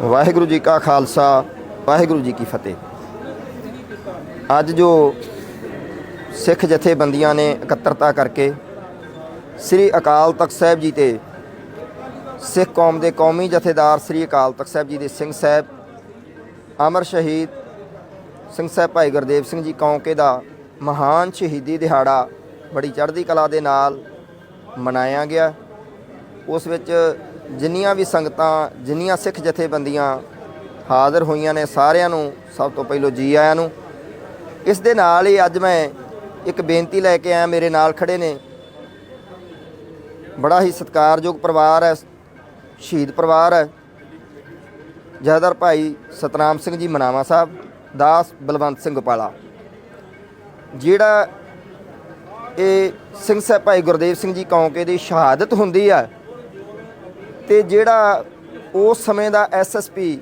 ਵਾਹਿਗੁਰੂ ਜੀ ਕਾ ਖਾਲਸਾ, ਵਾਹਿਗੁਰੂ ਜੀ ਕੀ ਫਤਿਹ। ਅੱਜ ਜੋ ਸਿੱਖ ਜਥੇਬੰਦੀਆਂ ਨੇ ਇਕੱਤਰਤਾ ਕਰਕੇ ਸ੍ਰੀ ਅਕਾਲ ਤਖਤ ਸਾਹਿਬ ਜੀ ਤੇ ਸਿੱਖ ਕੌਮ ਦੇ ਕੌਮੀ ਜਥੇਦਾਰ ਸ੍ਰੀ ਅਕਾਲ ਤਖਤ ਸਾਹਿਬ ਜੀ ਦੇ ਸਿੰਘ ਸਾਹਿਬ, ਅਮਰ ਸ਼ਹੀਦ ਸਿੰਘ ਸਾਹਿਬ ਭਾਈ ਗੁਰਦੇਵ ਸਿੰਘ ਜੀ ਕੌਂਕੇ ਦਾ ਮਹਾਨ ਸ਼ਹੀਦੀ ਦਿਹਾੜਾ ਬੜੀ ਚੜ੍ਹਦੀ ਕਲਾ ਦੇ ਨਾਲ ਮਨਾਇਆ ਗਿਆ। ਉਸ ਵਿੱਚ ਜਿੰਨੀਆਂ ਵੀ ਸੰਗਤਾਂ, ਜਿੰਨੀਆਂ ਸਿੱਖ ਜਥੇਬੰਦੀਆਂ ਹਾਜ਼ਰ ਹੋਈਆਂ ਨੇ ਸਾਰਿਆਂ ਨੂੰ ਸਭ ਤੋਂ ਪਹਿਲੋਂ ਜੀ ਆਇਆਂ ਨੂੰ। ਇਸ ਦੇ ਨਾਲ ਹੀ ਅੱਜ ਮੈਂ ਇੱਕ ਬੇਨਤੀ ਲੈ ਕੇ ਆਇਆ, ਮੇਰੇ ਨਾਲ ਖੜੇ ਨੇ। ਬੜਾ ਹੀ ਸਤਿਕਾਰਯੋਗ ਪਰਿਵਾਰ ਹੈ, ਸ਼ਹੀਦ ਪਰਿਵਾਰ ਹੈ। ਜਹਦਰ ਭਾਈ ਸਤਨਾਮ ਸਿੰਘ ਜੀ ਮਨਾਵਾ ਸਾਹਿਬ, ਦਾਸ ਬਲਵੰਤ ਸਿੰਘ ਗੋਪਾਲਾ। ਜਿਹੜਾ ਇਹ ਸਿੰਘ ਸਾਹਿਬ ਭਾਈ ਗੁਰਦੇਵ ਸਿੰਘ ਜੀ ਕੌਂਕੇ ਦੀ ਸ਼ਹਾਦਤ ਹੁੰਦੀ ਹੈ ਤੇ ਜਿਹੜਾ ਉਸ ਸਮੇਂ ਦਾ ਐਸਐਸਪੀ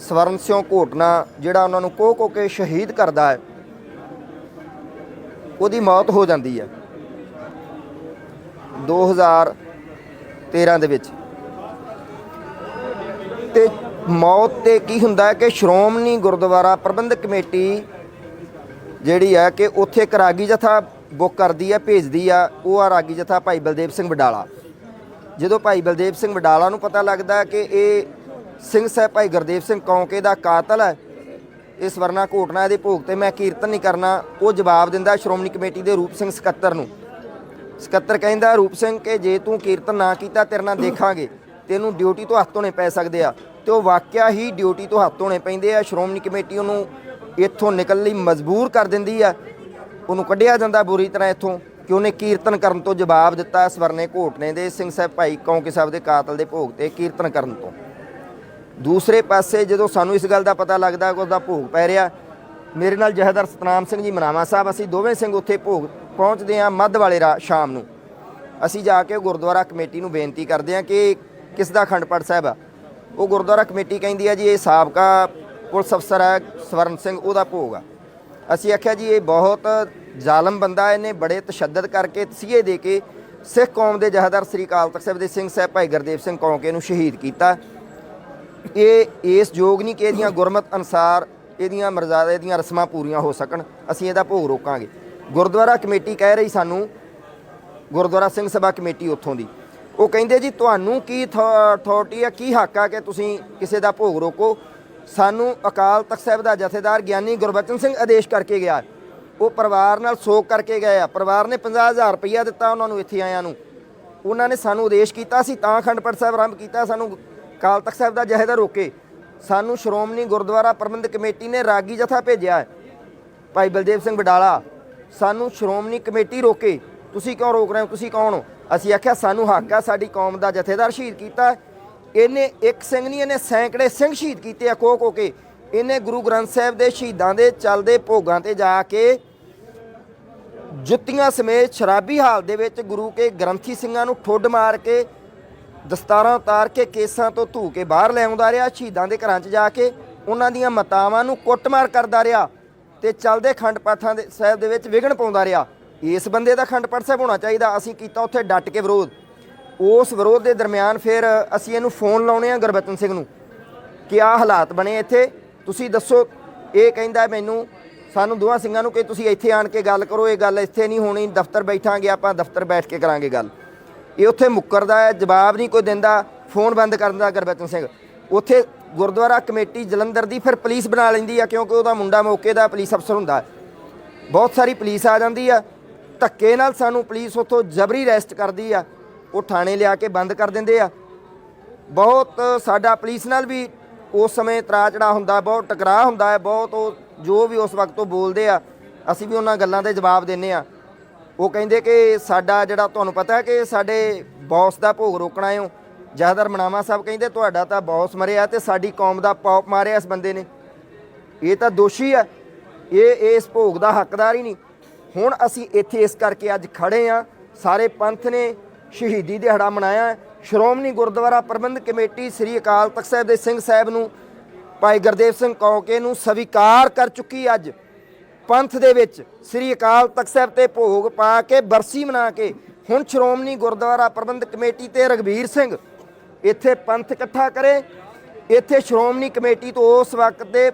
ਸਵਰਨ ਸਿੰਘ ਘੋਟਨਾ ਜਿਹੜਾ ਉਹਨਾਂ ਨੂੰ ਕੋਹ ਕੋ ਕੇ ਸ਼ਹੀਦ ਕਰਦਾ ਹੈ, ਉਹਦੀ ਮੌਤ ਹੋ ਜਾਂਦੀ ਹੈ 2013 ਦੇ ਵਿੱਚ। ਤੇ ਮੌਤ ਤੇ ਕੀ ਹੁੰਦਾ ਕਿ ਸ਼੍ਰੋਮਣੀ ਗੁਰਦੁਆਰਾ ਪ੍ਰਬੰਧਕ ਕਮੇਟੀ ਜਿਹੜੀ ਹੈ ਕਿ ਉੱਥੇ ਇੱਕ ਰਾਗੀ ਜਥਾ ਬੁੱਕ ਕਰਦੀ ਹੈ, ਭੇਜਦੀ ਆ, ਉਹ ਆ ਰਾਗੀ ਜਥਾ ਭਾਈ ਬਲਦੇਵ ਸਿੰਘ ਬਡਾਲਾ ਜਦੋਂ ਭਾਈ ਬਲਦੇਵ ਸਿੰਘ ਵਡਾਲਾ ਨੂੰ ਪਤਾ ਲੱਗਦਾ ਕਿ ਇਹ ਸਿੰਘ ਸਾਹਿਬ ਭਾਈ ਗੁਰਦੇਵ ਸਿੰਘ ਕੌਂਕੇ ਦਾ ਕਾਤਲ ਹੈ ਇਸ ਵਰਨਾ ਘੋਟਨਾ ਇਹਦੇ ਭੋਗ ਤੇ ਮੈਂ ਕੀਰਤਨ ਨਹੀਂ ਕਰਨਾ, ਉਹ ਜਵਾਬ ਦਿੰਦਾ ਸ਼੍ਰੋਮਣੀ ਕਮੇਟੀ ਦੇ ਰੂਪ ਸਿੰਘ ਸਕੱਤਰ ਨੂੰ। ਸਕੱਤਰ ਕਹਿੰਦਾ, ਰੂਪ ਸਿੰਘ, ਕਿ ਜੇ ਤੂੰ ਕੀਰਤਨ ਨਾ ਕੀਤਾ, ਤੇਰੇ ਨਾਲ ਦੇਖਾਂਗੇ। ਤੈਨੂੰ ਡਿਊਟੀ ਤੋਂ ਹੱਥ ਧੋਣੇ ਪੈ ਸਕਦੇ ਆ। ਤੇ ਉਹ ਵਾਕਿਆ ਹੀ ਡਿਊਟੀ ਤੋਂ ਹੱਥ ਧੋਣੇ ਪੈਂਦੇ ਆ। ਸ਼੍ਰੋਮਣੀ ਕਮੇਟੀ ਉਹਨੂੰ ਇੱਥੋਂ ਨਿਕਲਣ ਲਈ ਮਜਬੂਰ ਕਰ ਦਿੰਦੀ ਆ। ਉਹਨੂੰ ਕੱਢਿਆ ਜਾਂਦਾ ਬੁਰੀ ਤਰ੍ਹਾਂ ਇੱਥੋਂ। ਕਿ ਉਹਨੇ ਕੀਰਤਨ ਕਰਨ ਤੋਂ ਜਵਾਬ ਦਿੱਤਾ ਸਵਰਨੇ ਘੋਟਨੇ ਦੇ ਸਿੰਘ ਸਾਹਿਬ ਭਾਈ ਕੌਂਕੇ ਸਾਹਿਬ ਦੇ ਕਾਤਲ ਦੇ ਭੋਗ ਤੇ ਕੀਰਤਨ ਕਰਨ ਤੋਂ? ਦੂਸਰੇ ਪਾਸੇ ਜਦੋਂ ਸਾਨੂੰ ਇਸ ਗੱਲ ਦਾ ਪਤਾ ਲੱਗਦਾ ਕਿ ਉਹਦਾ ਭੋਗ ਪੈ ਰਿਹਾ, ਮੇਰੇ ਨਾਲ ਜਹਦਰ ਸਤਨਾਮ ਸਿੰਘ ਜੀ ਮਨਾਵਾ ਸਾਹਿਬ, ਅਸੀਂ ਦੋਵੇਂ ਸਿੰਘ ਉੱਥੇ ਭੋਗ ਪਹੁੰਚਦੇ ਹਾਂ ਮੱਧ ਵਾਲੇ ਰਾ ਸ਼ਾਮ ਨੂੰ। ਅਸੀਂ ਜਾ ਕੇ ਗੁਰਦੁਆਰਾ ਕਮੇਟੀ ਨੂੰ ਬੇਨਤੀ ਕਰਦੇ ਹਾਂ ਕਿ ਕਿਸ ਦਾ ਅਖੰਡ ਪਾਠ ਸਾਹਿਬ ਆ? ਉਹ ਗੁਰਦੁਆਰਾ ਕਮੇਟੀ ਕਹਿੰਦੀ ਆ ਜੀ, ਇਹ ਸਾਬਕਾ ਪੁਲਿਸ ਅਫਸਰ ਹੈ ਸਵਰਨ ਸਿੰਘ, ਉਹਦਾ ਭੋਗ ਆ। ਅਸੀਂ ਆਖਿਆ ਜੀ, ਇਹ ਬਹੁਤ ਜ਼ਾਲਮ ਬੰਦਾ ਇਹਨੇ ਬੜੇ ਤਸ਼ੱਦਦ ਕਰਕੇ ਤਸੀਹੇ ਦੇ ਕੇ ਸਿੱਖ ਕੌਮ ਦੇ ਜਹਦਰ ਸ੍ਰੀ ਅਕਾਲ ਤਖਤ ਸਾਹਿਬ ਦੇ ਸਿੰਘ ਸਾਹਿਬ ਭਾਈ ਗੁਰਦੇਵ ਸਿੰਘ ਕੌਂਕੇ ਨੂੰ ਸ਼ਹੀਦ ਕੀਤਾ। ਇਹ ਇਸ ਯੋਗ ਨਹੀਂ ਕਿ ਇਹਦੀਆਂ ਗੁਰਮਤ ਅਨਸਾਰ ਇਹਦੀਆਂ ਮਰਜ਼ਾਦਾ, ਇਹਦੀਆਂ ਰਸਮਾਂ ਪੂਰੀਆਂ ਹੋ ਸਕਣ, ਅਸੀਂ ਇਹਦਾ ਭੋਗ ਰੋਕਾਂਗੇ। ਗੁਰਦੁਆਰਾ ਕਮੇਟੀ ਕਹਿ ਰਹੀ ਸਾਨੂੰ, ਗੁਰਦੁਆਰਾ ਸਿੰਘ ਸਭਾ ਕਮੇਟੀ ਉੱਥੋਂ ਦੀ। ਉਹ ਕਹਿੰਦੇ ਜੀ, ਤੁਹਾਨੂੰ ਕੀ ਅਥਾਰਟੀ ਆ, ਕੀ ਹੱਕ ਆ ਕਿ ਤੁਸੀਂ ਕਿਸੇ ਦਾ ਭੋਗ ਰੋਕੋ? ਸਾਨੂੰ ਅਕਾਲ ਤਖਤ ਸਾਹਿਬ ਦਾ ਜਥੇਦਾਰ ਗਿਆਨੀ ਗੁਰਬਚਨ ਸਿੰਘ ਆਦੇਸ਼ ਕਰਕੇ ਗਿਆ। ਉਹ ਪਰਿਵਾਰ ਨਾਲ ਸੋਗ ਕਰਕੇ ਗਏ ਆ। ਪਰਿਵਾਰ ਨੇ 50000 ਰੁਪਈਆ ਦਿੱਤਾ ਉਹਨਾਂ ਨੂੰ ਇੱਥੇ ਆਇਆਂ ਨੂੰ। ਉਹਨਾਂ ਨੇ ਸਾਨੂੰ ਉਦੇਸ਼ ਕੀਤਾ ਸੀ, ਤਾਂ ਅਖੰਡ ਪਾਠ ਸਾਹਿਬ ਆਰੰਭ ਕੀਤਾ, ਸਾਨੂੰ ਕਾਲ ਤਖਤ ਸਾਹਿਬ ਦਾ ਜਥੇਦਾਰ ਰੋਕੇ। ਸਾਨੂੰ ਸ਼੍ਰੋਮਣੀ ਗੁਰਦੁਆਰਾ ਪ੍ਰਬੰਧਕ ਕਮੇਟੀ ਨੇ ਰਾਗੀ ਜਥਾ ਭੇਜਿਆ ਭਾਈ ਬਲਦੇਵ ਸਿੰਘ ਵਡਾਲਾ, ਸਾਨੂੰ ਸ਼੍ਰੋਮਣੀ ਕਮੇਟੀ ਰੋਕੇ। ਤੁਸੀਂ ਕਿਉਂ ਰੋਕ ਰਹੇ ਹੋ? ਤੁਸੀਂ ਕੌਣ ਹੋ? ਅਸੀਂ ਆਖਿਆ, ਸਾਨੂੰ ਹੱਕ ਆ, ਸਾਡੀ ਕੌਮ ਦਾ ਜਥੇਦਾਰ ਸ਼ਹੀਦ ਕੀਤਾ ਇਹਨੇ ਇੱਕ ਸਿੰਘ ਨਹੀਂ, ਇਹਨੇ ਸੈਂਕੜੇ ਸਿੰਘ ਸ਼ਹੀਦ ਕੀਤੇ ਆ ਕੋ ਕੋ ਕੇ। ਇਹਨੇ ਗੁਰੂ ਗ੍ਰੰਥ ਸਾਹਿਬ ਦੇ ਸ਼ਹੀਦਾਂ ਦੇ ਚੱਲਦੇ ਭੋਗਾਂ ਤੇ ਜਾ ਕੇ ਜੁੱਤੀਆਂ ਸਮੇਤ ਸ਼ਰਾਬੀ ਹਾਲ ਦੇ ਵਿੱਚ ਗੁਰੂ ਕੇ ਗ੍ਰੰਥੀ ਸਿੰਘਾਂ ਨੂੰ ਠੁੱਡ ਮਾਰ ਕੇ, ਦਸਤਾਰਾਂ ਉਤਾਰ ਕੇ, ਕੇਸਾਂ ਤੋਂ ਧੂ ਕੇ ਬਾਹਰ ਲੈ ਆਉਂਦਾ ਰਿਹਾ, ਸ਼ਹੀਦਾਂ ਦੇ ਘਰਾਂ 'ਚ ਜਾ ਕੇ ਉਹਨਾਂ ਦੀਆਂ ਮਤਾਵਾਂ ਨੂੰ ਕੁੱਟਮਾਰ ਕਰਦਾ ਰਿਹਾ ਤੇ ਚੱਲਦੇ ਖੰਡ ਪਾਠਾਂ ਦੇ ਸਾਹਿਬ ਦੇ ਵਿੱਚ ਵਿਘਨ ਪਾਉਂਦਾ ਰਿਹਾ। ਇਸ ਬੰਦੇ ਦਾ ਖੰਡ ਪਾਠ ਸਾਹਿਬ ਹੋਣਾ ਚਾਹੀਦਾ, ਅਸੀਂ ਕੀਤਾ ਉੱਥੇ ਡਟ ਕੇ ਵਿਰੋਧ। ਉਸ ਵਿਰੋਧ ਦੇ ਦਰਮਿਆਨ ਫਿਰ ਅਸੀਂ ਇਹਨੂੰ ਫੋਨ ਲਾਉਣੇ ਆ ਗੁਰਬਚਨ ਸਿੰਘ ਨੂੰ ਕਿ ਆਹ ਹਾਲਾਤ ਬਣੇ ਇੱਥੇ। ਤੁਸੀਂ ਦੱਸੋ, ਇਹ ਕਹਿੰਦਾ ਮੈਨੂੰ, ਸਾਨੂੰ ਦੋਹਾਂ ਸਿੰਘਾਂ ਨੂੰ ਕਿ ਤੁਸੀਂ ਇੱਥੇ ਆਣ ਕੇ ਗੱਲ ਕਰੋ, ਇਹ ਗੱਲ ਇੱਥੇ ਨਹੀਂ ਹੋਣੀ, ਦਫ਼ਤਰ ਬੈਠਾਂਗੇ ਆਪਾਂ, ਦਫ਼ਤਰ ਬੈਠ ਕੇ ਕਰਾਂਗੇ ਗੱਲ। ਇਹ ਉੱਥੇ ਮੁੱਕਰਦਾ ਹੈ, ਜਵਾਬ ਨਹੀਂ ਕੋਈ ਦਿੰਦਾ, ਫੋਨ ਬੰਦ ਕਰ ਦਿੰਦਾ ਗੁਰਬਚਨ ਸਿੰਘ। ਉੱਥੇ ਗੁਰਦੁਆਰਾ ਕਮੇਟੀ ਜਲੰਧਰ ਦੀ ਫਿਰ ਪੁਲਿਸ ਬਣਾ ਲੈਂਦੀ ਆ, ਕਿਉਂਕਿ ਉਹਦਾ ਮੁੰਡਾ ਮੌਕੇ ਦਾ ਪੁਲਿਸ ਅਫਸਰ ਹੁੰਦਾ। ਬਹੁਤ ਸਾਰੀ ਪੁਲਿਸ ਆ ਜਾਂਦੀ ਆ, ਧੱਕੇ ਨਾਲ ਸਾਨੂੰ ਪੁਲਿਸ ਉੱਥੋਂ ਜਬਰੀ ਅਰੈਸਟ ਕਰਦੀ ਆ, ਉਹ ਥਾਣੇ ਲਿਆ ਕੇ ਬੰਦ ਕਰ ਦਿੰਦੇ ਆ। ਬਹੁਤ ਸਾਡਾ ਪੁਲਿਸ ਨਾਲ ਵੀ ਉਸ ਸਮੇਂ ਤਰਾਚੜਾ ਹੁੰਦਾ ਬਹੁਤ ਟਕਰਾਅ ਹੁੰਦਾ ਹੈ, ਬਹੁਤ ਉਹ ਜੋ ਵੀ ਉਸ ਵਕਤ ਉਹ ਬੋਲਦੇ ਆ, ਅਸੀਂ ਵੀ ਉਹਨਾਂ ਗੱਲਾਂ ਦੇ ਜਵਾਬ ਦਿੰਨੇ ਆ ਉਹ ਕਹਿੰਦੇ ਕਿ ਸਾਡਾ ਜਿਹੜਾ ਤੁਹਾਨੂੰ ਪਤਾ ਕਿ ਸਾਡੇ ਬੌਸ ਦਾ ਭੋਗ ਰੋਕਣਾ ਹੈ ਜਹਦਰ ਮਨਾਵਾ ਸਾਹਿਬ ਕਹਿੰਦੇ, ਤੁਹਾਡਾ ਤਾਂ ਬੌਸ ਮਰਿਆ ਤੇ ਸਾਡੀ ਕੌਮ ਦਾ ਪੌਪ ਮਾਰਿਆ ਇਸ ਬੰਦੇ ਨੇ। ਇਹ ਤਾਂ ਦੋਸ਼ੀ ਆ ਇਹ ਇਸ ਭੋਗ ਦਾ ਹੱਕਦਾਰ ਹੀ ਨਹੀਂ। ਹੁਣ ਅਸੀਂ ਇੱਥੇ ਇਸ ਕਰਕੇ ਅੱਜ ਖੜੇ ਆ ਸਾਰੇ ਪੰਥ ਨੇ ਸ਼ਹੀਦੀ ਦਿਹਾੜਾ ਮਨਾਇਆ ਸ਼੍ਰੋਮਣੀ ਗੁਰਦੁਆਰਾ ਪ੍ਰਬੰਧਕ ਕਮੇਟੀ ਸ੍ਰੀ ਅਕਾਲ ਤਖਤ ਸਾਹਿਬ ਦੇ ਸਿੰਘ ਸਾਹਿਬ ਨੂੰ, ਭਾਈ ਗੁਰਦੇਵ ਸਿੰਘ ਕੌਕੇ ਨੂੰ ਸਵੀਕਾਰ ਕਰ ਚੁੱਕੀ ਅੱਜ। ਪੰਥ ਦੇ ਵਿੱਚ ਸ੍ਰੀ ਅਕਾਲ ਤਖਤ ਸਾਹਿਬ ਤੇ ਭੋਗ ਪਾ ਕੇ ਬਰਸੀ ਮਨਾ ਕੇ ਹੁਣ ਸ਼੍ਰੋਮਣੀ ਗੁਰਦੁਆਰਾ ਪ੍ਰਬੰਧਕ ਕਮੇਟੀ ਤੇ ਰਗਵੀਰ ਸਿੰਘ ਇੱਥੇ ਪੰਥ ਇਕੱਠਾ ਕਰੇ। ਇੱਥੇ ਸ਼੍ਰੋਮਣੀ ਕਮੇਟੀ ਤੋਂ ਉਸ ਵਕਤ ਦੇ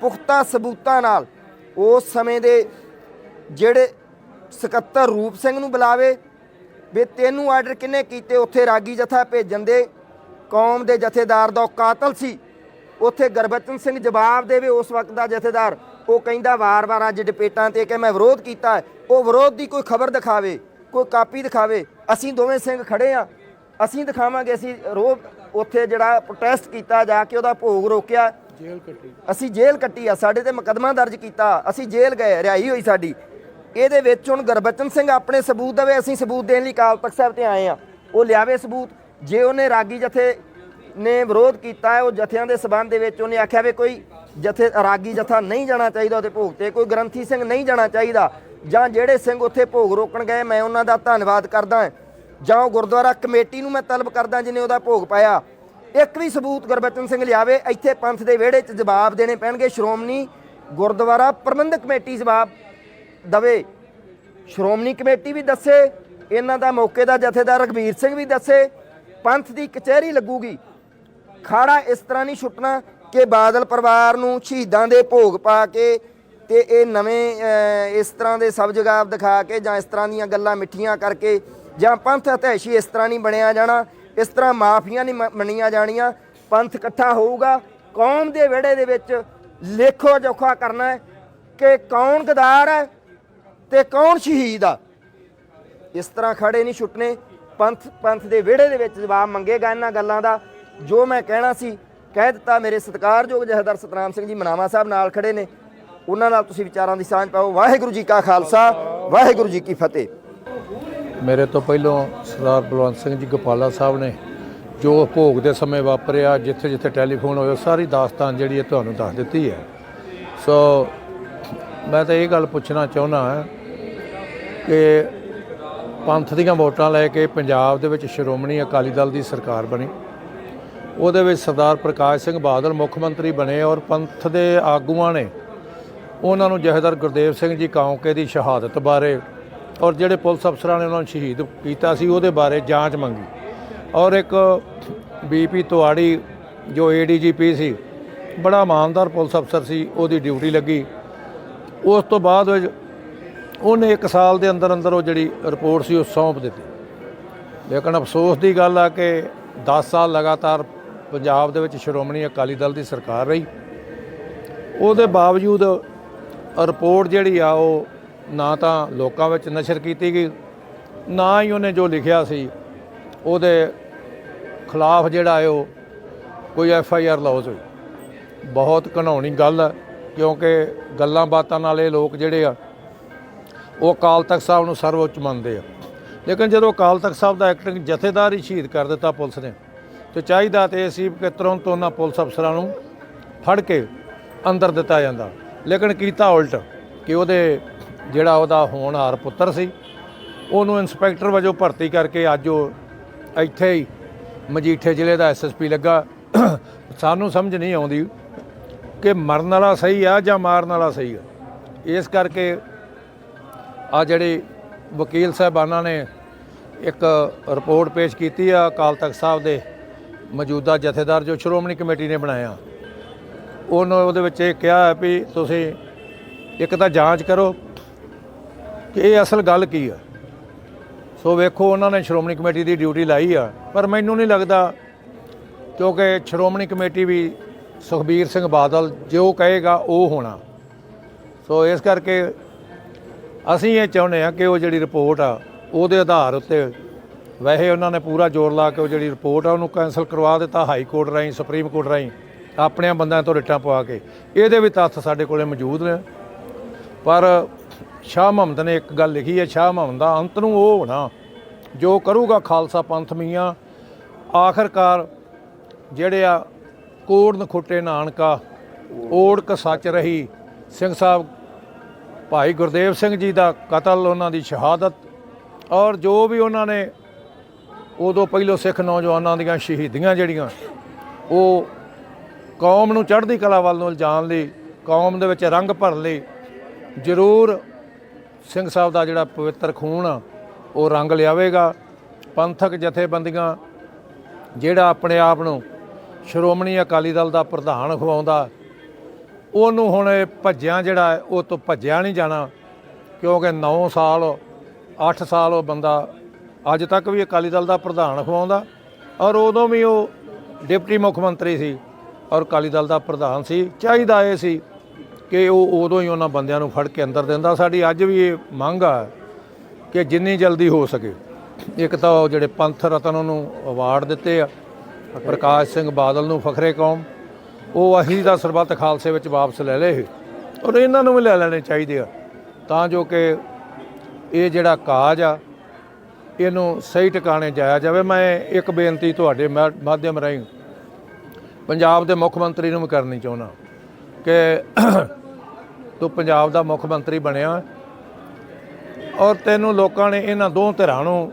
ਪੁਖਤਾ ਸਬੂਤਾਂ ਨਾਲ ਉਸ ਸਮੇਂ ਦੇ ਜਿਹੜੇ ਸਕੱਤਰ ਰੂਪ ਸਿੰਘ ਨੂੰ ਬੁਲਾਵੇ ਵੀ ਤੈਨੂੰ ਆਰਡਰ ਕਿੰਨੇ ਕੀਤੇ? ਉੱਥੇ ਰਾਗੀ ਜਥਾ ਭੇਜਣ ਦੇ ਕੌਮ ਦੇ ਜਥੇਦਾਰ ਦਾ ਕਾਤਲ ਸੀ। ਉੱਥੇ ਗੁਰਬਚਨ ਸਿੰਘ ਜਵਾਬ ਦੇਵੇ ਉਸ ਵਕਤ ਦਾ ਜਥੇਦਾਰ ਉਹ ਕਹਿੰਦਾ ਵਾਰ-ਵਾਰ ਅੱਜ ਡਿਪੇਟਾਂ ਤੇ ਕਿ ਮੈਂ ਵਿਰੋਧ ਕੀਤਾ। ਉਹ ਵਿਰੋਧ ਦੀ ਕੋਈ ਖਬਰ ਦਿਖਾਵੇ ਕੋਈ ਕਾਪੀ ਦਿਖਾਵੇ ਅਸੀਂ ਦੋਵੇਂ ਸਿੰਘ ਖੜੇ ਆ ਅਸੀਂ ਦਿਖਾਵਾਂਗੇ ਅਸੀਂ ਰੋਹ ਉੱਥੇ ਜਿਹੜਾ ਪ੍ਰੋਟੈਸਟ ਕੀਤਾ ਜਾ ਕੇ ਉਹਦਾ ਭੋਗ ਰੋਕਿਆ। ਜੇਲ੍ਹ ਕੱਟੀ। ਅਸੀਂ ਜੇਲ੍ਹ ਕੱਟੀ ਆ ਸਾਡੇ ਤੇ ਮੁਕੱਦਮਾ ਦਰਜ ਕੀਤਾ। ਅਸੀਂ ਜੇਲ੍ਹ ਗਏ ਰਿਹਾਈ ਹੋਈ ਸਾਡੀ। ਇਹਦੇ ਵਿੱਚ ਹੁਣ ਗੁਰਬਚਨ ਸਿੰਘ ਆਪਣੇ ਸਬੂਤ ਦੇਵੇ, ਅਸੀਂ ਸਬੂਤ ਦੇਣ ਲਈ ਕਾਲ ਤਖਤ ਸਾਹਿਬ ਤੇ ਆਏ ਆ ਉਹ ਲਿਆਵੇ ਸਬੂਤ। ਜੇ ਉਹਨੇ ਰਾਗੀ ਜਥੇ ਨੇ ਵਿਰੋਧ ਕੀਤਾ ਹੈ, ਉਹ ਜਥਿਆਂ ਦੇ ਸਬੰਧ ਦੇ ਵਿੱਚ ਉਹਨੇ ਆਖਿਆ ਵੀ ਕੋਈ ਜਥੇ, ਰਾਗੀ ਜਥਾ ਨਹੀਂ ਜਾਣਾ ਚਾਹੀਦਾ ਉਹਦੇ ਭੋਗ ਤੇ, ਕੋਈ ਗ੍ਰੰਥੀ ਸਿੰਘ ਨਹੀਂ ਜਾਣਾ ਚਾਹੀਦਾ। ਜਾਂ ਜਿਹੜੇ ਸਿੰਘ ਉੱਥੇ ਭੋਗ ਰੋਕਣ ਗਏ, ਮੈਂ ਉਹਨਾਂ ਦਾ ਧੰਨਵਾਦ ਕਰਦਾ ਜਾਂ ਉਹ ਗੁਰਦੁਆਰਾ ਕਮੇਟੀ ਨੂੰ ਮੈਂ ਤਲਬ ਕਰਦਾ ਜਿਹਨੇ ਉਹਦਾ ਭੋਗ ਪਾਇਆ। ਇੱਕ ਵੀ ਸਬੂਤ ਗੁਰਬਚਨ ਸਿੰਘ ਲਿਆਵੇ, ਇੱਥੇ ਪੰਥ ਦੇ ਵਿਹੜੇ 'ਚ ਜਵਾਬ ਦੇਣੇ ਪੈਣਗੇ। ਸ਼੍ਰੋਮਣੀ ਗੁਰਦੁਆਰਾ ਪ੍ਰਬੰਧਕ ਕਮੇਟੀ ਜਵਾਬ ਦਵੇ। ਸ਼੍ਰੋਮਣੀ ਕਮੇਟੀ ਵੀ ਦੱਸੇ, ਇਹਨਾਂ ਦਾ ਮੌਕੇ ਦਾ ਜਥੇਦਾਰ ਰਗਵੀਰ ਸਿੰਘ ਵੀ ਦੱਸੇ, ਪੰਥ ਦੀ ਕਚਹਿਰੀ ਲੱਗੂਗੀ। ਖਾੜਾ ਇਸ ਤਰ੍ਹਾਂ ਨਹੀਂ ਛੁੱਟਣਾ ਕਿ ਬਾਦਲ ਪਰਿਵਾਰ ਨੂੰ ਸ਼ਹੀਦਾਂ ਦੇ ਭੋਗ ਪਾ ਕੇ ਤੇ ਇਹ ਨਵੇਂ ਇਸ ਤਰ੍ਹਾਂ ਦੇ ਸਬ ਜਗਾਬ ਦਿਖਾ ਕੇ ਜਾਂ ਇਸ ਤਰ੍ਹਾਂ ਦੀਆਂ ਗੱਲਾਂ ਮਿੱਠੀਆਂ ਕਰਕੇ ਜਾਂ ਪੰਥ ਹਤੈਸ਼ੀ ਇਸ ਤਰ੍ਹਾਂ ਨਹੀਂ ਬਣਿਆ ਜਾਣਾ, ਇਸ ਤਰ੍ਹਾਂ ਮਾਫੀਆਂ ਨਹੀਂ ਮ- ਮੰਨੀਆਂ ਜਾਣੀਆਂ, ਪੰਥ ਇਕੱਠਾ ਹੋਊਗਾ। ਕੌਮ ਦੇ ਵਿਹੜੇ ਦੇ ਵਿੱਚ ਲੇਖੋ ਜੋਖਾ ਕਰਨਾ ਕਿ ਕੌਣ ਗਦਾਰ ਹੈ? ਤੇ ਕੌਣ ਸ਼ਹੀਦ ਆ? ਇਸ ਤਰ੍ਹਾਂ ਖੜੇ ਨਹੀਂ ਛੁੱਟਨੇ। ਪੰਥ ਪੰਥ ਦੇ ਵਿਹੜੇ ਦੇ ਵਿੱਚ ਜਵਾਬ ਮੰਗੇਗਾ ਇਹਨਾਂ ਗੱਲਾਂ ਦਾ। ਜੋ ਮੈਂ ਕਹਿਣਾ ਸੀ, ਕਹਿ ਦਿੱਤਾ ਮੇਰੇ ਸਤਿਕਾਰਯੋਗ ਜਹਦਰ ਸਤਨਾਮ ਸਿੰਘ ਜੀ ਮਨਾਵਾ ਸਾਹਿਬ ਨਾਲ ਖੜੇ ਨੇ। ਉਹਨਾਂ ਨਾਲ ਤੁਸੀਂ ਵਿਚਾਰਾਂ ਦੀ ਸਾਂਝ ਪਾਓ। ਵਾਹਿਗੁਰੂ ਜੀ ਕਾ ਖਾਲਸਾ, ਵਾਹਿਗੁਰੂ ਜੀ ਕੀ ਫਤਿਹ। ਮੇਰੇ ਤੋਂ ਪਹਿਲਾਂ ਸਰਦਾਰ ਬਲਵੰਤ ਸਿੰਘ ਜੀ ਗੋਪਾਲਾ ਸਾਹਿਬ ਨੇ ਜੋ ਭੋਗ ਦੇ ਸਮੇਂ ਵਾਪਰਿਆ ਜਿੱਥੇ ਜਿੱਥੇ ਟੈਲੀਫੋਨ ਹੋਇਆ, ਸਾਰੀ ਦਾਸਤਾਨ ਜਿਹੜੀ ਹੈ ਤੁਹਾਨੂੰ ਦੱਸ ਦਿੱਤੀ ਹੈ। ਸੋ ਮੈਂ ਤਾਂ ਇਹ ਗੱਲ ਪੁੱਛਣਾ ਚਾਹੁੰਦਾ ਹਾਂ ਕਿ ਪੰਥ ਦੀਆਂ ਵੋਟਾਂ ਲੈ ਕੇ ਪੰਜਾਬ ਦੇ ਵਿੱਚ ਸ਼੍ਰੋਮਣੀ ਅਕਾਲੀ ਦਲ ਦੀ ਸਰਕਾਰ ਬਣੀ। ਉਹਦੇ ਵਿੱਚ ਸਰਦਾਰ ਪ੍ਰਕਾਸ਼ ਸਿੰਘ ਬਾਦਲ ਮੁੱਖ ਮੰਤਰੀ ਬਣੇ ਔਰ ਪੰਥ ਦੇ ਆਗੂਆਂ ਨੇ ਉਹਨਾਂ ਨੂੰ ਜਹੇਦਾਰ ਗੁਰਦੇਵ ਸਿੰਘ ਜੀ ਕਾਉਂਕੇ ਦੀ ਸ਼ਹਾਦਤ ਬਾਰੇ ਔਰ ਜਿਹੜੇ ਪੁਲਿਸ ਅਫਸਰਾਂ ਨੇ ਉਹਨਾਂ ਨੂੰ ਸ਼ਹੀਦ ਕੀਤਾ ਸੀ, ਉਹਦੇ ਬਾਰੇ ਜਾਂਚ ਮੰਗੀ। ਔਰ ਇੱਕ ਬੀਪੀ ਤੋਆੜੀ ਜੋ ਏਡੀਜੀਪੀ ਸੀ, ਬੜਾ ਇਮਾਨਦਾਰ ਪੁਲਿਸ ਅਫਸਰ ਸੀ, ਉਹਦੀ ਡਿਊਟੀ ਲੱਗੀ। ਉਸ ਤੋਂ ਬਾਅਦ ਉਹਨੇ 1 ਸਾਲ ਦੇ ਅੰਦਰ ਅੰਦਰ ਉਹ ਜਿਹੜੀ ਰਿਪੋਰਟ ਸੀ ਉਹ ਸੌਂਪ ਦਿੱਤੀ। ਲੇਕਿਨ ਅਫਸੋਸ ਦੀ ਗੱਲ ਆ ਕਿ 10 ਸਾਲ ਲਗਾਤਾਰ ਪੰਜਾਬ ਦੇ ਵਿੱਚ ਸ਼੍ਰੋਮਣੀ ਅਕਾਲੀ ਦਲ ਦੀ ਸਰਕਾਰ ਰਹੀ। ਉਹਦੇ ਬਾਵਜੂਦ ਰਿਪੋਰਟ ਜਿਹੜੀ ਆ ਉਹ ਨਾ ਤਾਂ ਲੋਕਾਂ ਵਿੱਚ ਨਸ਼ਰ ਕੀਤੀ ਗਈ, ਨਾ ਹੀ ਉਹਨੇ ਜੋ ਲਿਖਿਆ ਸੀ, ਉਹਦੇ ਖਿਲਾਫ ਜਿਹੜਾ ਹੈ ਉਹ ਕੋਈ ਐਫ ਆਈ ਆਰ ਲਾਉਜ਼ ਹੋਈ। ਬਹੁਤ ਘਣਾਉਣੀ ਗੱਲ ਹੈ ਕਿਉਂਕਿ ਗੱਲਾਂ ਬਾਤਾਂ ਨਾਲ ਇਹ ਲੋਕ ਜਿਹੜੇ ਆ ਉਹ ਅਕਾਲ ਤਖਤ ਸਾਹਿਬ ਨੂੰ ਸਰਵਉੱਚ ਮੰਨਦੇ ਆ। ਲੇਕਿਨ ਜਦੋਂ ਅਕਾਲ ਤਖਤ ਸਾਹਿਬ ਦਾ ਐਕਟਿੰਗ ਜਥੇਦਾਰ ਹੀ ਸ਼ਹੀਦ ਕਰ ਦਿੱਤਾ ਪੁਲਿਸ ਨੇ, ਤੇ ਚਾਹੀਦਾ ਤੇ ਇਹ ਸੀ ਕਿ ਤੁਰੰਤ ਉਹਨਾਂ ਪੁਲਿਸ ਅਫਸਰਾਂ ਨੂੰ ਫੜ ਕੇ ਅੰਦਰ ਦਿੱਤਾ ਜਾਂਦਾ। ਲੇਕਿਨ ਕੀਤਾ ਉਲਟ ਕਿ ਉਹਦੇ ਜਿਹੜਾ ਉਹਦਾ ਹੋਣਹਾਰ ਪੁੱਤਰ ਸੀ, ਉਹਨੂੰ ਇੰਸਪੈਕਟਰ ਵਜੋਂ ਭਰਤੀ ਕਰਕੇ ਅੱਜ ਉਹ ਇੱਥੇ ਹੀ ਮਜੀਠੇ ਜ਼ਿਲ੍ਹੇ ਦਾ ਐਸਐਸਪੀ ਲੱਗਾ। ਸਾਨੂੰ ਸਮਝ ਨਹੀਂ ਆਉਂਦੀ ਕਿ ਮਰਨ ਵਾਲਾ ਸਹੀ ਆ ਜਾਂ ਮਾਰਨ ਵਾਲਾ ਸਹੀ ਆ। ਇਸ ਕਰਕੇ ਆ ਜਿਹੜੇ ਵਕੀਲ ਸਾਹਿਬਾਨਾਂ ਨੇ ਇੱਕ ਰਿਪੋਰਟ ਪੇਸ਼ ਕੀਤੀ ਆ ਅਕਾਲ ਤਖਤ ਸਾਹਿਬ ਦੇ ਮੌਜੂਦਾ ਜਥੇਦਾਰ ਜੋ ਸ਼੍ਰੋਮਣੀ ਕਮੇਟੀ ਨੇ ਬਣਾਇਆ ਉਹਨੂੰ ਉਹਦੇ ਵਿੱਚ ਇਹ ਕਿਹਾ ਹੈ ਵੀ ਤੁਸੀਂ ਇੱਕ ਤਾਂ ਜਾਂਚ ਕਰੋ ਕਿ ਇਹ ਅਸਲ ਗੱਲ ਕੀ ਆ। ਸੋ ਵੇਖੋ, ਉਹਨਾਂ ਨੇ ਸ਼੍ਰੋਮਣੀ ਕਮੇਟੀ ਦੀ ਡਿਊਟੀ ਲਾਈ ਆ, ਪਰ ਮੈਨੂੰ ਨਹੀਂ ਲੱਗਦਾ ਕਿਉਂਕਿ ਸ਼੍ਰੋਮਣੀ ਕਮੇਟੀ ਵੀ ਸੁਖਬੀਰ ਸਿੰਘ ਬਾਦਲ ਜੋ ਕਹੇਗਾ ਉਹ ਹੋਣਾ। ਸੋ ਇਸ ਕਰਕੇ ਅਸੀਂ ਇਹ ਚਾਹੁੰਦੇ ਆ ਕਿ ਉਹ ਜਿਹੜੀ ਰਿਪੋਰਟ ਆ, ਉਹਦੇ ਆਧਾਰ ਉੱਤੇ ਵੈਸੇ ਉਹਨਾਂ ਨੇ ਪੂਰਾ ਜ਼ੋਰ ਲਾ ਕੇ ਉਹ ਜਿਹੜੀ ਰਿਪੋਰਟ ਆ, ਉਹਨੂੰ ਕੈਨਸਲ ਕਰਵਾ ਦਿੱਤਾ, ਹਾਈ ਕੋਰਟ ਰਾਹੀਂ, ਸੁਪਰੀਮ ਕੋਰਟ ਰਾਹੀਂ, ਆਪਣਿਆਂ ਬੰਦਿਆਂ ਤੋਂ ਰਿਟਾਂ ਪਵਾ ਕੇ। ਇਹਦੇ ਵੀ ਤੱਥ ਸਾਡੇ ਕੋਲੇ ਮੌਜੂਦ ਨੇ। ਪਰ ਸ਼ਾਹ ਮੁਹੰਮਦ ਨੇ ਇੱਕ ਗੱਲ ਲਿਖੀ ਹੈ, ਸ਼ਾਹ ਮੁਹੰਮਦ ਦਾ ਅੰਤ ਨੂੰ ਉਹ ਹੋਣਾ, ਜੋ ਕਰੂਗਾ ਖਾਲਸਾ ਪੰਥ ਮੀਆਂ, ਆਖਰਕਾਰ ਜਿਹੜੇ ਆ ਕੋੜ ਨਖੁੱਟੇ ਨਾਨਕਾ, ਓੜਕ ਸੱਚ ਰਹੀ, ਸਿੰਘ ਸਾਹਿਬ ਭਾਈ ਗੁਰਦੇਵ ਸਿੰਘ ਜੀ ਦਾ ਕਤਲ ਉਹਨਾਂ ਦੀ ਸ਼ਹਾਦਤ ਔਰ ਜੋ ਵੀ ਉਹਨਾਂ ਨੇ ਉਦੋਂ ਪਹਿਲੋਂ ਸਿੱਖ ਨੌਜਵਾਨਾਂ ਦੀਆਂ ਸ਼ਹੀਦੀਆਂ ਜਿਹੜੀਆਂ, ਉਹ ਕੌਮ ਨੂੰ ਚੜ੍ਹਦੀ ਕਲਾ ਵੱਲ ਨੂੰ ਲਿਜਾਣ ਲਈ, ਕੌਮ ਦੇ ਵਿੱਚ ਰੰਗ ਭਰਨ ਲਈ ਜ਼ਰੂਰ ਸਿੰਘ ਸਾਹਿਬ ਦਾ ਜਿਹੜਾ ਪਵਿੱਤਰ ਖੂਨ ਆ, ਉਹ ਰੰਗ ਲਿਆਵੇਗਾ। ਪੰਥਕ ਜਥੇਬੰਦੀਆਂ ਜਿਹੜਾ ਆਪਣੇ ਆਪ ਨੂੰ ਸ਼੍ਰੋਮਣੀ ਅਕਾਲੀ ਦਲ ਦਾ ਪ੍ਰਧਾਨ ਖਵਾਉਂਦਾ ਉਹਨੂੰ ਹੁਣ ਇਹ ਭੱਜਿਆ ਜਿਹੜਾ ਉਹ ਤੋਂ ਭੱਜਿਆ ਨਹੀਂ ਜਾਣਾ ਕਿਉਂਕਿ 9 ਸਾਲ 8 ਸਾਲ ਉਹ ਬੰਦਾ ਅੱਜ ਤੱਕ ਵੀ ਅਕਾਲੀ ਦਲ ਦਾ ਪ੍ਰਧਾਨ ਖਵਾਉਂਦਾ ਔਰ ਉਦੋਂ ਵੀ ਉਹ ਡਿਪਟੀ ਮੁੱਖ ਮੰਤਰੀ ਸੀ ਔਰ ਅਕਾਲੀ ਦਲ ਦਾ ਪ੍ਰਧਾਨ ਸੀ। ਚਾਹੀਦਾ ਇਹ ਸੀ ਕਿ ਉਹ ਉਦੋਂ ਹੀ ਉਹਨਾਂ ਬੰਦਿਆਂ ਨੂੰ ਫੜ ਕੇ ਅੰਦਰ ਦਿੰਦਾ। ਸਾਡੀ ਅੱਜ ਵੀ ਇਹ ਮੰਗ ਆ ਕਿ ਜਿੰਨੀ ਜਲਦੀ ਹੋ ਸਕੇ। ਇੱਕ ਤਾਂ ਉਹ ਜਿਹੜੇ ਪੰਥ ਰਤਨ ਨੂੰ ਅਵਾਰਡ ਦਿੱਤੇ ਆ ਪ੍ਰਕਾਸ਼ ਸਿੰਘ ਬਾਦਲ ਨੂੰ ਫਖਰੇ ਕੌਮ ਉਹ ਅਸੀਂ ਦਾ ਸਰਬੱਤ ਖਾਲਸੇ ਵਿੱਚ ਵਾਪਸ ਲੈ ਲਏ ਸੀ। ਔਰ ਇਹਨਾਂ ਨੂੰ ਵੀ ਲੈ ਲੈਣੇ ਚਾਹੀਦੇ ਆ। ਤਾਂ ਜੋ ਕਿ ਇਹ ਜਿਹੜਾ ਕਾਜ ਆ, ਇਹਨੂੰ ਸਹੀ ਟਿਕਾਣੇ ਜਾਇਆ ਜਾਵੇ। ਮੈਂ ਇੱਕ ਬੇਨਤੀ ਤੁਹਾਡੇ ਮਾ- ਮਾਧਿਅਮ ਰਾਹੀਂ ਪੰਜਾਬ ਦੇ ਮੁੱਖ ਮੰਤਰੀ ਨੂੰ ਵੀ ਕਰਨੀ ਚਾਹੁੰਦਾ ਕਿ ਤੂੰ ਪੰਜਾਬ ਦਾ ਮੁੱਖ ਮੰਤਰੀ ਬਣਿਆ ਔਰ ਤੈਨੂੰ ਲੋਕਾਂ ਨੇ ਇਹਨਾਂ ਦੋ ਧਿਰਾਂ ਨੂੰ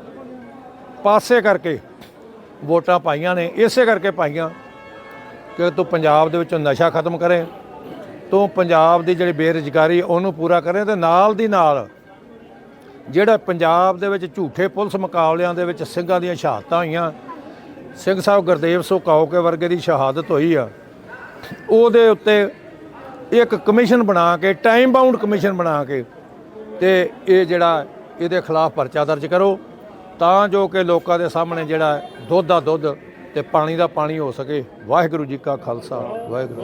ਪਾਸੇ ਕਰਕੇ ਵੋਟਾਂ ਪਾਈਆਂ ਨੇ, ਇਸੇ ਕਰਕੇ ਪਾਈਆਂ। ਕਿ ਤੂੰ ਪੰਜਾਬ ਦੇ ਵਿੱਚੋਂ ਨਸ਼ਾ ਖਤਮ ਕਰੇ, ਤੂੰ ਪੰਜਾਬ ਦੀ ਜਿਹੜੀ ਬੇਰੁਜ਼ਗਾਰੀ ਉਹਨੂੰ ਪੂਰਾ ਕਰੇ ਤੇ ਨਾਲ ਦੀ ਨਾਲ ਜਿਹੜਾ ਪੰਜਾਬ ਦੇ ਵਿੱਚ ਝੂਠੇ ਪੁਲਿਸ ਮੁਕਾਬਲਿਆਂ ਦੇ ਵਿੱਚ ਸਿੰਘਾਂ ਦੀਆਂ ਸ਼ਹਾਦਤਾਂ ਹੋਈਆਂ, ਸਿੰਘ ਸਾਹਿਬ ਗੁਰਦੇਵ ਸੁਕਾਉਕੇ ਵਰਗੇ ਦੀ ਸ਼ਹਾਦਤ ਹੋਈ ਆ, ਉਹਦੇ ਉੱਤੇ ਇੱਕ ਕਮਿਸ਼ਨ ਬਣਾ ਕੇ ਟਾਈਮ ਬਾਉਂਡ ਕਮਿਸ਼ਨ ਬਣਾ ਕੇ ਤੇ ਇਹ ਜਿਹੜਾ ਇਹਦੇ ਖਿਲਾਫ ਪਰਚਾ ਦਰਜ ਕਰੋ, ਤਾਂ ਜੋ ਕਿ ਲੋਕਾਂ ਦੇ ਸਾਹਮਣੇ ਜਿਹੜਾ ਦੁੱਧ ਦਾ ਦੁੱਧ ਤੇ ਪਾਣੀ ਦਾ ਪਾਣੀ ਹੋ ਸਕੇ। ਵਾਹਿਗੁਰੂ ਜੀ ਕਾ ਖਾਲਸਾ ਵਾਹਿਗੁਰੂ